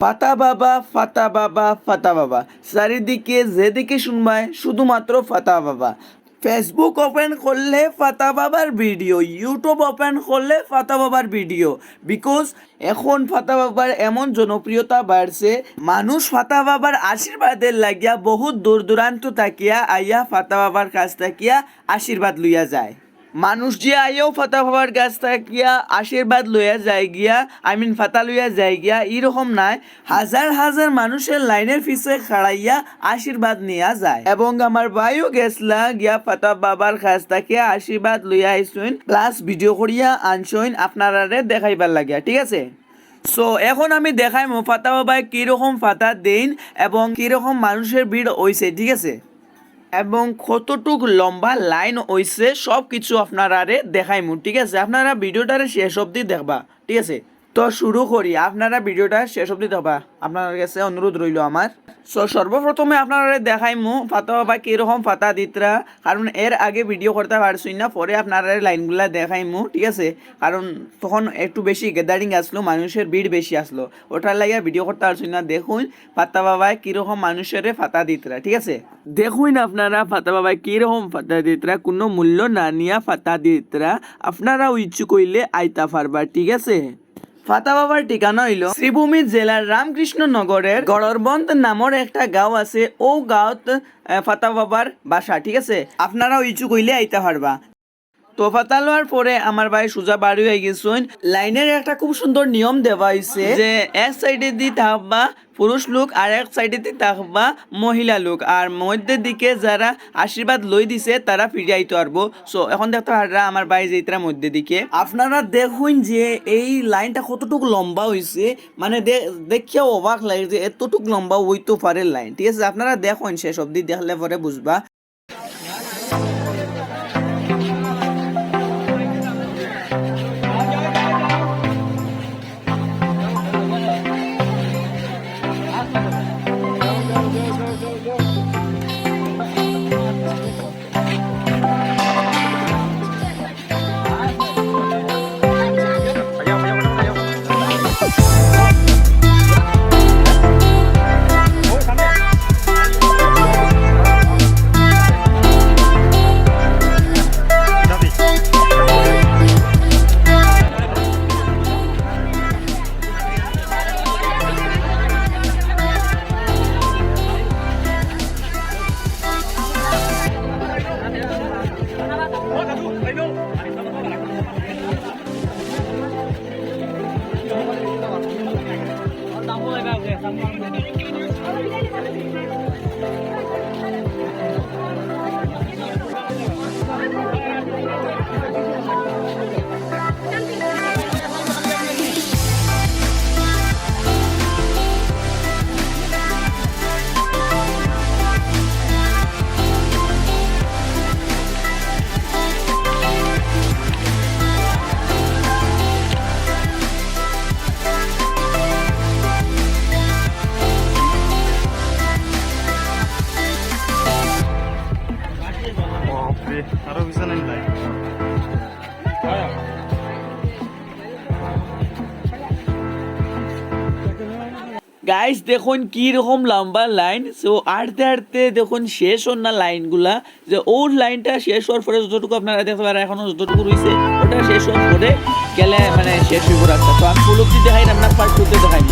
ফাতা বাবা ফাতা বাবা ফাতা বাবা। চারিদিকে যেদিকে শুনবায়, শুধুমাত্র ফাতা বাবা। ফেসবুক ওপেন করলে ফাতা বাবার ভিডিও ইউটিউব ওপেন করলে ফাতা বাবার ভিডিও বিকজ এখন ফাতা বাবার এমন জনপ্রিয়তা বাড়ছে, মানুষ ফাতা বাবার আশীর্বাদের লাগিয়া বহুত দূর দূরান্ত তাকিয়া আইয়া ফাতা বাবার কাছ তাকিয়া আশীর্বাদ লইয়া যায়। মানুষ যে আইও ফাতা বাবার কাছ থাকিয়া, আশীর্বাদ লইয়া যায় গিয়া, আই মিন ফাতা লইয়া যায় গিয়া এরকম নাই। হাজার হাজার মানুষের লাইনের পিছে খাড়াইয়া আশীর্বাদ নিয়া যায়। এবং আমার ভাইও গেছলা, গিয়া ফাতা বাবার কাছ থাকিয়া আশীর্বাদ লইয়া আইসইন প্লাস ভিডিও করিয়া আনছইন আপনারারে দেখাইবার লাগিয়া, ঠিক আছে? সো এখন আমি দেখাই ফাতা বাবায় কীরকম ফাতা দিন এবং কীরকম মানুষের ভিড় হইছে, ঠিক আছে? এবং কতটুক লম্বা লাইন হইছে সব কিছু আপনারা দেখাইমু, ঠিক আছে? আপনারা ভিডিওটারে শেষ অবধি দেখবা, ঠিক আছে? তো শুরু করি। আপনারা ভিডিওটা শেষ অবধি দেখবা। আপনার কাছে অনুরোধ রইল আমার। সো সর্বপ্রথমে আপনারা দেখাইমু ফাতা বাবা কীরকম ফাতা দিতরা। কারণ এর আগে ভিডিও করতে পারছি না, পরে আপনারা লাইনগুলা দেখাইমু, ঠিক আছে? কারণ তখন একটু বেশি গ্যাদারিং আসলো, মানুষের ভিড় বেশি আসলো। ওটার লাগে ভিডিও করতে পারছি না। দেখুন, ফাতা বাবায় কীরকম মানুষের ফাতা দিতরা, ঠিক আছে? দেখুন আপনারা ফাতা বাবায় কীরকম ফাতা দিতরা, কোনো মূল্য না নিয়া ফাতা দিতরা। আপনারা ইচ্ছুক হইলে আইতা পারবা ঠিক আছে? ফাতা বাবার ঠিকানা হইল শ্রীভূমি জেলার রামকৃষ্ণ নগরের গড়রবন্ত নামের একটা গাঁও আছে। ও গাঁওত ফাতা বাবার বাসা, ঠিক আছে? আপনারা ইচ্ছুক হইলে আইতে পারবা। তো ফাতা লওয়ার পরে আমার ভাই সোজা বাড়ি হয়ে গেছেন। লাইনের একটা খুব সুন্দর নিয়ম দেওয়া হয়েছে যে, এক সাইডে দি থাকবা পুরুষ লোক আর এক সাইডে দি থাকবা মহিলা লোক। আর মধ্যের দিকে যারা আশীর্বাদ লই দিছে, তারা ফিরে আইতে পারব। সো এখন দেখতে পাররা আমার ভাই যেইতারা মধ্যে দিকে। আপনারা দেখুন যে, এই লাইনটা কতটুকু লম্বা হয়েছে মানে দে- দেখিয়াও অবাক লাগে যে, এতটুকু লম্বা হইতে পারে লাইন। ঠিক আছে, আপনারা দেখুন শেষ অবধি, দেখলে পরে বুঝবা। I Thank it. গাইস দেখুন কি রকম লম্বা লাইন সো আড়তে আড়তে দেখুন শেষ হন না লাইনগুলা যে ওর লাইনটা শেষ হওয়ার পরে যতটুকু আপনারা দেখতে পারেন, এখনও যতটুকু রয়েছে, ওটা শেষ হওয়ার পরে গেলে মানে শেষ হইব রাস্তা। তো আমি উপলব্ধি দেখাই আপনার পার্ট করতে দেখাই